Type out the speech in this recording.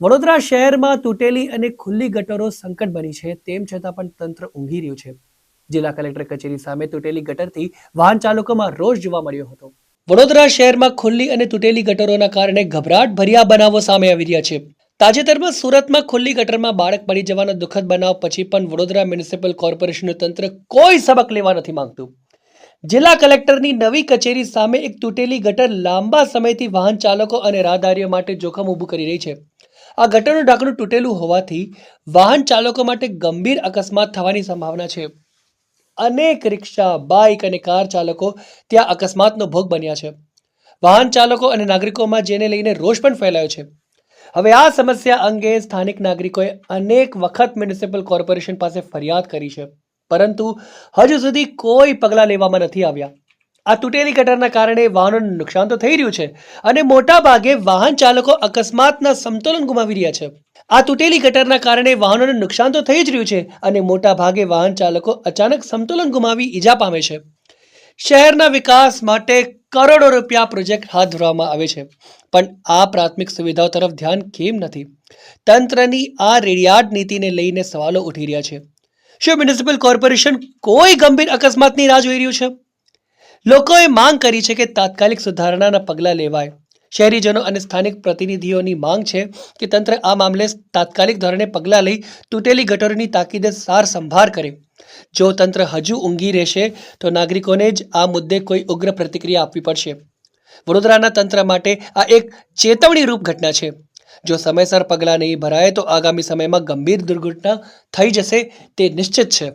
વડોદરા શહેરમાં તૂટેલી અને ખુલ્લી ગટરો સંકટ બની છે, તેમ છતાં પણ તંત્ર ઊંઘી રહ્યું છે. જિલ્લા કલેક્ટર કચેરી સામે તૂટેલી ગટરથી વાહન ચાલકોમાં રોષ જોવા મળ્યો હતો. વડોદરા શહેરમાં ખુલ્લી અને તૂટેલી ગટરોના કારણે ગભરાટ ભર્યા બનાવો સામે આવી રહ્યા છે. તાજેતરમાં સુરતમાં ખુલ્લી ગટરમાં બાળક પડી જવાનો દુઃખદ બનાવ પછી પણ વડોદરા મ્યુનિસિપલ કોર્પોરેશનનું તંત્ર કોઈ સબક લેવા નથી માંગતું. જિલ્લા કલેક્ટરની નવી કચેરી સામે એક તૂટેલી ગટર લાંબા સમયથી વાહન ચાલકો અને રાહદારીઓ માટે જોખમ ઊભું કરી રહી છે. આ ગટરનું ઢાંકણું તૂટેલું હોવાથી વાહન ચાલકો માટે ગંભીર અકસ્માત થવાની સંભાવના છે. અનેક રિક્ષા, બાઇક અને કાર ચાલકો ત્યાં અકસ્માતનો ભોગ બન્યા છે. વાહન ચાલકો અને નાગરિકોમાં જેને લઈને રોષ પણ ફેલાયો છે. હવે આ સમસ્યા અંગે સ્થાનિક નાગરિકોએ અનેક વખત મ્યુનિસિપલ કોર્પોરેશન પાસે ફરિયાદ કરી છે. પરંતુ હજુ સુધી કોઈ પગલાં લેવામાં નથી આવ્યા. આ તૂટેલી ગટરના કારણે વાહનોને નુકસાન તો થઈ રહ્યું છે અને મોટા ભાગે વાહન ચાલકો અકસ્માતના સમતોલન ગુમાવી રહ્યા છે. આ તૂટેલી ગટરના કારણે વાહનોને નુકસાન તો થઈ જ રહ્યું છે અને મોટા ભાગે વાહન ચાલકો અચાનક સમતોલન ગુમાવી ઈજા પામે છે. શહેરના વિકાસ માટે કરોડો રૂપિયા પ્રોજેક્ટ હાથ ધરવામાં આવે છે. પણ આ પ્રાથમિક સુવિધાઓ તરફ ધ્યાન કેમ નથી? તંત્રની આ રેડિયાટ નીતિને લઈને સવાલો ઉઠી રહ્યા છે. શું મ્યુનિસિપલ કોર્પોરેશન કોઈ ગંભીર અકસ્માતની રાહ જોઈ રહ્યું છે? લોકોએ માંગ કરી છે કે તાત્કાલિક સુધારણાના પગલાં લેવાય. શહેરીજનો અને સ્થાનિક પ્રતિનિધિઓની માંગ છે કે તંત્ર આ મામલે તાત્કાલિક ધોરણે પગલાં લઈ તૂટેલી ગટરોની તાકીદે સાર સંભાળ કરે. જો તંત્ર હજુ ઊંઘી રહેશે, તો નાગરિકોને જ આ મુદ્દે કોઈ ઉગ્ર પ્રતિક્રિયા આપવી પડશે. વડોદરાના તંત્ર માટે આ એક ચેતવણીરૂપ ઘટના છે. જો સમયસર પગલાં નહીં ભરાય, તો આગામી સમયમાં ગંભીર દુર્ઘટના થઈ જશે તે નિશ્ચિત છે.